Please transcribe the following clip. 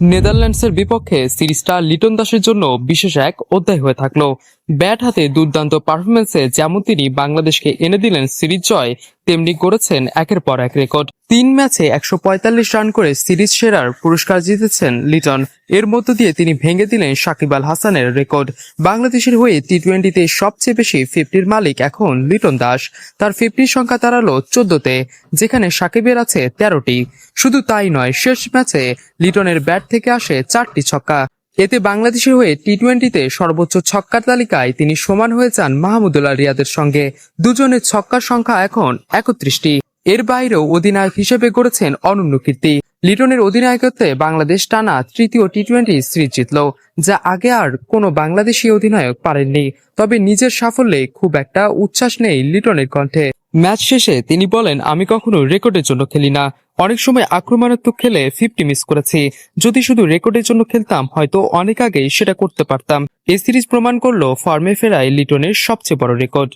নেদারল্যান্ডসের বিপক্ষে সিরিজটা লিটন দাসের জন্য বিশেষ এক অধ্যায় হয়ে থাকল। ব্যাট হাতে দুর্দান্ত পারফরমেন্সে যেমন তিনি বাংলাদেশকে এনে দিলেন সিরিজ জয়, তেমনি করেছেন একের পর এক রেকর্ড। তিন ম্যাচে একশো পঁয়তাল্লিশ রান করে সিরিজ সেরার পুরস্কার জিতেছেন লিটন। এর মধ্য দিয়ে তিনি ভেঙে দিলেন সাকিব আল হাসানের রেকর্ড। বাংলাদেশের হয়ে টি টোয়েন্টিতে সবচেয়ে বেশি ফিফটির মালিক এখন লিটন দাস। তার ফিফটির সংখ্যা দাঁড়াল চোদ্দতে, যেখানে সাকিবের আছে তেরোটি। শুধু তাই নয়, শেষ ম্যাচে লিটনের ব্যাট থেকে আসে চারটি ছক্কা। এতে বাংলাদেশের হয়ে টি টোয়েন্টিতে সর্বোচ্চ ছক্কার তালিকায় তিনি সমান হয়ে যান মাহমুদুল্লাহ রিয়াদের সঙ্গে। দুজনের ছক্কার সংখ্যা এখন একত্রিশটি। এর বাইরেও অধিনায়ক হিসেবে গড়েছেন অনন্য কীর্তি। লিটনের অধিনায়কত্বে বাংলাদেশ টানা তৃতীয় টি টোয়েন্টি সিরিজ জিতল, যা আগে আর কোনো বাংলাদেশি অধিনায়ক পারেননি। তবে নিজের সাফল্যে খুব একটা উচ্ছ্বাস নেই লিটনের কণ্ঠে। ম্যাচ শেষে তিনি বলেন, আমি কখনো রেকর্ডের জন্য খেলি না। অনেক সময় আক্রমণাত্মক খেলে ফিফটি মিস করেছি। যদি শুধু রেকর্ডের জন্য খেলতাম, হয়তো অনেক আগেই সেটা করতে পারতাম। এ সিরিজ প্রমাণ করল ফর্মে ফেরায় লিটনের সবচেয়ে বড় রেকর্ড।